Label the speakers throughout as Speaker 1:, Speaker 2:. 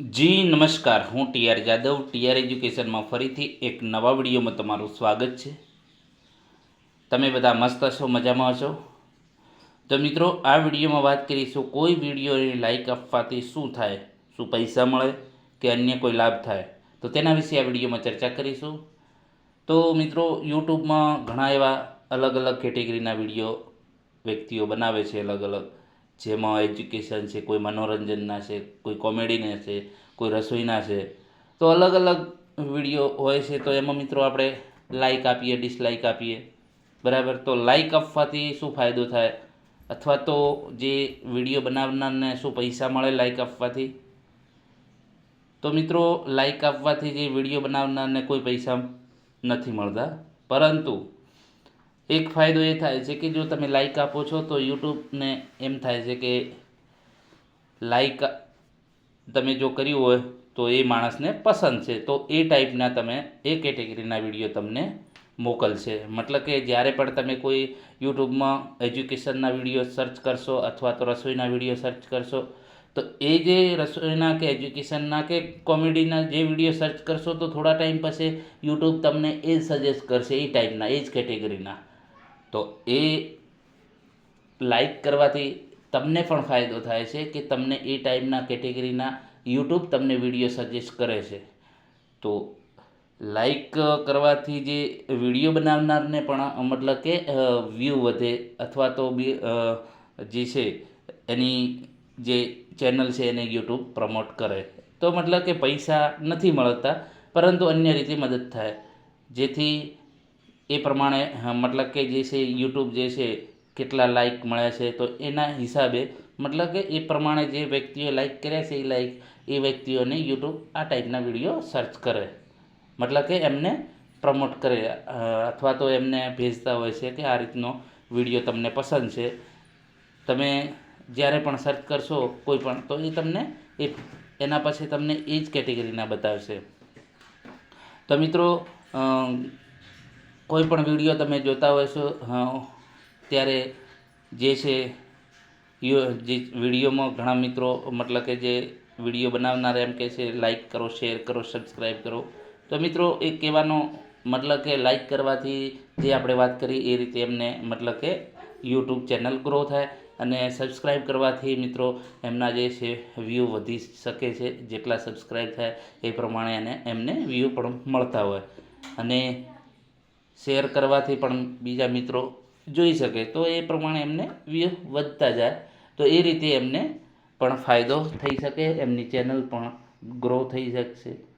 Speaker 1: જી, નમસ્કાર. હું TR Jadav. TR એજ્યુકેશનમાં ફરીથી એક નવા વિડીયોમાં તમારું સ્વાગત છે. તમે બધા મસ્ત હશો, મજામાં હશો? તો મિત્રો, આ વિડીયોમાં વાત કરીશું કોઈ વિડીયોને લાઇક આપવાથી શું થાય, શું પૈસા મળે કે અન્ય કોઈ લાભ થાય. તો તેના વિશે આ વિડીયોમાં ચર્ચા કરીશું. તો મિત્રો, યુટ્યુબમાં ઘણા એવા અલગ અલગ કેટેગરીના વીડિયો વ્યક્તિઓ બનાવે છે અલગ અલગ જેમાં એજ્યુકેશન છે, કોઈ મનોરંજનના છે, કોઈ કોમેડીના છે, કોઈ રસોઈના છે. તો અલગ અલગ વીડિયો હોય છે, તો એમાં મિત્રો આપણે લાઈક આપીએ ડિસલાઇક આપીએ. બરાબર? તો લાઈક આપવાથી શું ફાયદો થાય? અથવા તો જે વીડિયો બનાવનારને શું પૈસા મળે લાઈક આપવાથી? તો મિત્રો લાઈક આપવાથી જે વીડિયો બનાવનારને કોઈ પૈસા નથી મળતા. પરંતુ એક ફાયદો એ થાય છે કે જો તમે લાઈક આપો છો તો યુટ્યુબને એમ થાય છે કે લાઈક તમે જો કર્યું હોય તો એ માણસને પસંદ છે. તો એ ટાઈપના તમે એ કેટેગરીના વીડિયો તમને મોકલશે. મતલબ કે જ્યારે પણ તમે કોઈ યુટ્યુબમાં એજ્યુકેશનના વીડિયો સર્ચ કરશો અથવા તો રસોઈના વીડિયો સર્ચ કરશો, તો એ જે રસોઈના કે એજ્યુકેશનના કે કોમેડીના જે વીડિયો સર્ચ કરશો તો થોડા ટાઈમ પછી યુટ્યુબ તમને એ સજેસ્ટ કરશે એ ટાઈપના એ જ કેટેગરીના તો એ લાઈક કરવાથી તમને પણ ફાયદો થાય છે કે તમને એ ટાઈપના કેટેગરીના યુટ્યુબ તમને વીડિયો સજેસ્ટ કરે છે. તો લાઈક કરવાથી જે વીડિયો બનાવનારને પણ મતલબ કે વ્યૂ વધે અથવા તો બી જે છે એની જે ચેનલ છે એને યુટ્યુબ પ્રમોટ કરે. તો મતલબ કે પૈસા નથી મળતા, પરંતુ અન્ય રીતે મદદ થાય. જેથી એ પ્રમાણે મતલબ કે જે છે યુટ્યુબ જે છે કેટલા લાઇક મળ્યા છે, તો એના હિસાબે મતલબ કે એ પ્રમાણે જે વ્યક્તિઓ લાઈક કર્યા છે, એ લાઈક એ વ્યક્તિઓને યુટ્યુબ આ ટાઈપના વીડિયો સર્ચ કરે. મતલબ કે એમને પ્રમોટ કરે અથવા તો એમને ભેજતા હોય છે કે આ રીતનો વીડિયો તમને પસંદ છે. તમે જ્યારે પણ સર્ચ કરશો કોઈ પણ, તો એ તમને એ, એના પછી તમને એ જ કેટેગરીના બતાવશે. તો મિત્રો કોઈ પણ વીડિયો તમે જોતા છો ત્યારે જે છે જે વિડીયોમાં ઘણા મિત્રો, મતલબ કે જે વીડિયો બનાવનાર એમ કહે છે લાઇક કરો શેર કરો સબસ્ક્રાઈબ કરો. તો મિત્રો, એ કહેવાનો મતલબ કે લાઇક કરવાથી જે આપણે વાત કરી એ રીતે એમને મતલબ કે યુટ્યુબ ચેનલ ગ્રો થાય અને સબસ્ક્રાઈબ કરવાથી મિત્રો એમના જે છે વ્યૂ વધી શકે છે, જેટલા સબસ્ક્રાઈબ થાય એ પ્રમાણે એને એમને વ્યૂ પણ મળતા હોય. અને શેર કરવાથી પણ બીજા મિત્રો જોઈ શકે. તો એ પ્રમાણે એમને વ્યૂ વધતા જાય. તો એ રીતે એમને પણ ફાયદો થઈ શકે. એમની ચેનલ પણ ગ્રો થઈ શકશે.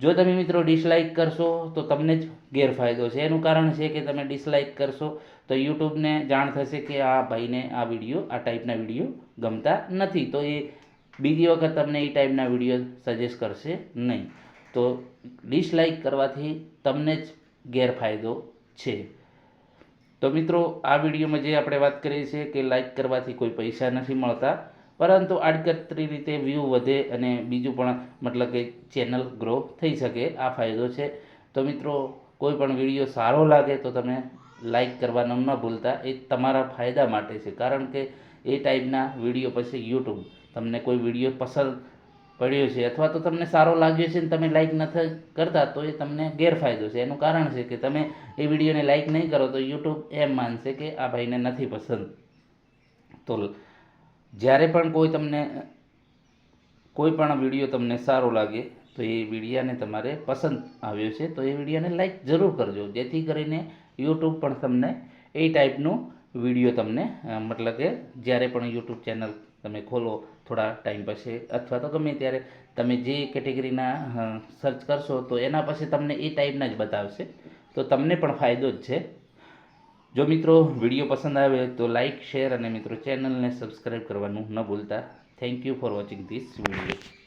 Speaker 1: જો તમે મિત્રો ડિસલાઇક કરશો, તો તમને જ ગેરફાયદો છે. એનું કારણ છે કે તમે ડિસલાઇક કરશો, તો યુટ્યુબને જાણ થશે કે આ ભાઈને આ વીડિયો, આ ટાઈપના વીડિયો ગમતા નથી. તો એ બીજી વખત તમને એ ટાઈપના વીડિયો સજેસ્ટ કરશે નહીં. તો ડિસલાઇક કરવાથી તમને જ ગેરફાયદો છે. તો મિત્રો, આ વિડીયોમાં જે આપણે વાત કરીએ છીએ કે લાઇક કરવાથી કોઈ પૈસા નથી મળતા, પરંતુ આડકતરી રીતે વ્યૂ વધે અને બીજું પણ મતલબ કે ચેનલ ગ્રો થઈ શકે, આ ફાયદો છે. તો મિત્રો, કોઈ પણ વીડિયો સારો લાગે તો તમે લાઈક કરવાનું ન ભૂલતા, એ તમારા ફાયદા માટે છે. કારણ કે એ ટાઈપના વીડિયો પછી યુટ્યુબ તમને કોઈ વીડિયો પસંદ પડ્યો છે. અથવા તો તમને સારો લાગ્યો છે ને તમે લાઇક નથી કરતા, તો એ તમને ગેરફાયદો છે. એનું કારણ છે કે તમે એ વિડીયોને લાઇક નહીં કરો તો યુટ્યુબ એમ માનશે કે આ ભાઈને નથી પસંદ. તો જ્યારે પણ કોઈ તમને, કોઈ પણ વીડિયો તમને સારો લાગે, તો એ વિડીયાને તમારે પસંદ આવ્યો છે, તો એ વિડીયોને લાઇક જરૂર કરજો. જેથી કરીને યુટ્યુબ પણ તમને એ ટાઈપનું વીડિયો તમને મતલબ કે જ્યારે પણ યુટ્યુબ ચેનલ તમે ખોલો થોડા ટાઈમ પછી, અથવા તો ગમે ત્યારે તમે જે કેટેગરીના સર્ચ કરશો, તો એના પછી તમને એ ટાઈપના જ બતાવશે. તો તમને પણ ફાયદો જ છે. જો મિત્રો વીડિયો પસંદ આવે, તો લાઇક શેર અને મિત્રો ચેનલને સબસ્ક્રાઈબ કરવાનું ન ભૂલતા. Thank you for watching this video